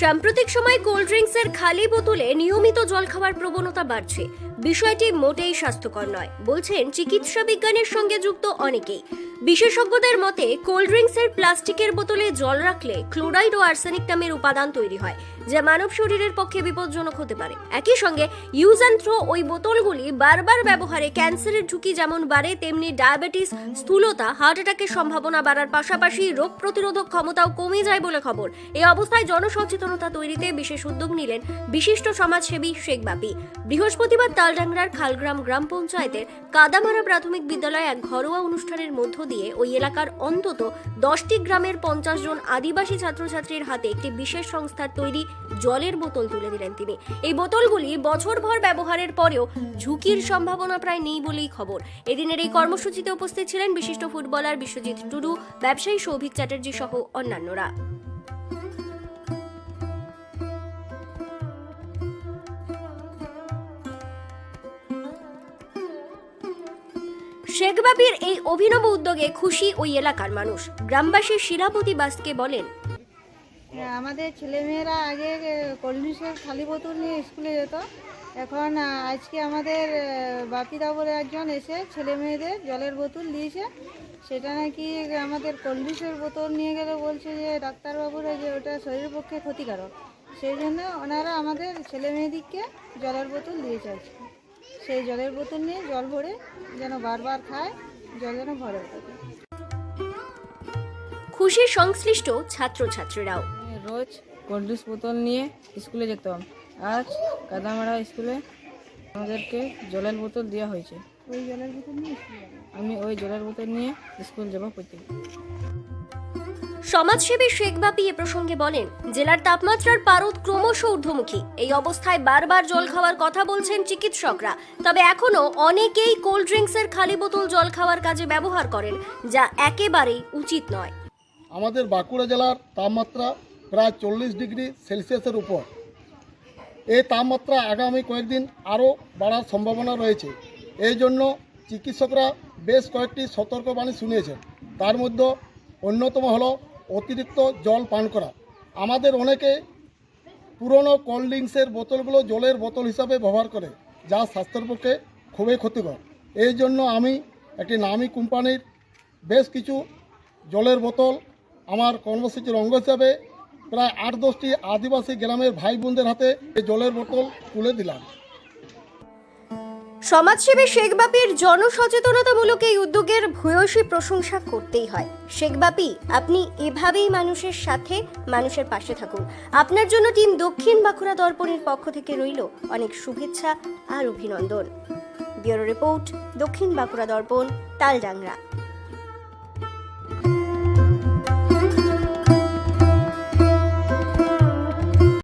সাম্প্রতিক সময়ে কোল্ড ড্রিঙ্কসের খালি বোতলে নিয়মিত জল খাওয়ার প্রবণতা বাড়ছে। বিষয়টি মোটেই স্বাস্থ্যকর নয়, বলছেন চিকিৎসা বিজ্ঞানের সঙ্গে যুক্ত অনেকেই। বিশেষজ্ঞদের মতে, কোল্ড ড্রিঙ্কসের প্লাস্টিকের বোতলে জল রাখলে ক্লোরাইড ও আর্সেনিক নামের উপাদান তৈরি হয়, যা মানব শরীরের পক্ষে বিপজ্জনক হতে পারে। একই সঙ্গে, ইউজ অ্যান্ড থ্রো ওই বোতলগুলি বারবার ব্যবহারে ক্যান্সারের ঝুঁকি যেমন বাড়ে, তেমনি ডায়াবেটিস, স্থূলতা, হার্ট অ্যাটাকের সম্ভাবনা বাড়ার পাশাপাশি রোগ প্রতিরোধক ক্ষমতাও কমে যায় বলে খবর। এই অবস্থায় জনসচেতনতা তৈরিতে বিশেষ উদ্যোগ নিলেন বিশিষ্ট সমাজসেবী শেখ বাপি। বৃহস্পতিবার তালডাংরার খালগ্রাম গ্রাম পঞ্চায়েতের কাদামারা প্রাথমিক বিদ্যালয়ে এক ঘরোয়া অনুষ্ঠানের মধ্য দিয়ে ওই এলাকার অন্তত দশটি গ্রামের পঞ্চাশ জন আদিবাসী ছাত্রছাত্রীর হাতে একটি বিশেষ সংস্থার তৈরি জলের বোতল তুলে দিলেন তিনি। এই বোতলগুলি বছরভর ব্যবহারের পরেও ঝুঁকির সম্ভাবনা প্রায় নেই বলেই খবর। এদিনের এই কর্মসূচিতে উপস্থিত ছিলেন বিশিষ্ট ফুটবলার বিশ্বজিৎ টুডু, ব্যবসায়ী সৌভিক চ্যাটার্জি সহ অন্যান্যরা। শেখবাবির এই অভিনব উদ্যোগে খুশি ওই এলাকার মানুষ। গ্রামবাসী শিলাপতি বাসকে বলেন হ্যাঁ, আমাদের ছেলেমেয়েরা আগে কলমিশের খালি বোতল নিয়ে স্কুলে যেত। এখন আজকে আমাদের বাপিদা বলে একজন এসে ছেলে মেয়েদের জলের বোতল দিয়েছে। সেটা নাকি আমাদের কলমিশের বোতল নিয়ে গেলে বলছে যে ডাক্তারবাবুরা যে ওটা শরীরের পক্ষে ক্ষতিকারক। সেই জন্য ওনারা আমাদের ছেলে মেয়েদিকে জলের বোতল দিয়েছে আজকে। সেই জলের বোতল নিয়ে জল ভরে যেন বারবার খায় জল যেন ভরে। থাকে খুশি সংশ্লিষ্ট ছাত্রছাত্রীরাও। আমি রোজ কোল্ড বোতল নিয়ে স্কুলে যেতাম। আজ কাদামারা স্কুলে আমাদেরকে জলের বোতল দেওয়া হয়েছে। ওই জলের বোতল নিয়ে আমি ওই জলের বোতল নিয়ে স্কুল যাব প্রত্যেক সমাজসেবী শেখ বাপি এ প্রসঙ্গে বলেন, জেলার তাপমাত্রার পারদ ক্রমশ ঊর্ধ্বমুখী। এই অবস্থায় বারবার জল খাওয়ার কথা বলছেন চিকিৎসকরা। তবে এখনও অনেকেই কোল্ড ড্রিঙ্কসের খালি বোতল জল খাওয়ার কাজে ব্যবহার করেন, যা একেবারেই উচিত নয়। আমাদের বাঁকুড়া জেলার তাপমাত্রা প্রায় চল্লিশ ডিগ্রি সেলসিয়াসের উপর। এই তাপমাত্রা আগামী কয়েকদিন আরও বাড়ার সম্ভাবনা রয়েছে। এই জন্য চিকিৎসকরা বেশ কয়েকটি সতর্কবাণী শুনিয়েছেন। তার মধ্যে অন্যতম হলো অতিরিক্ত জল পান করা। আমাদের অনেকে পুরনো কোল্ড ড্রিঙ্কসের বোতলগুলো জলের বোতল হিসাবে ব্যবহার করে, যা স্বাস্থ্যের পক্ষে খুবই ক্ষতিকর। এই জন্য আমি একটি নামি কোম্পানির বেশ কিছু জলের বোতল আমার কর্মসূচির অঙ্গ হিসাবে প্রায় আট দশটি আদিবাসী গ্রামের ভাই বোনদের হাতে এই জলের বোতল তুলে দিলাম। সমাজসেবী শেখ বাপির জনসচেতনতামূলক এই উদ্যোগের ভূয়সী প্রশংসা করতেই হয়। শেখ বাপি, আপনি এভাবেই মানুষের সাথে মানুষের পাশে থাকুন। আপনার জন্য টিম দক্ষিণ বাঁকুড়া দর্পণের পক্ষ থেকে রইল অনেক শুভেচ্ছা আর অভিনন্দন। ব্যুরো রিপোর্ট, দক্ষিণ বাঁকুড়া দর্পণ, তালডাংরা।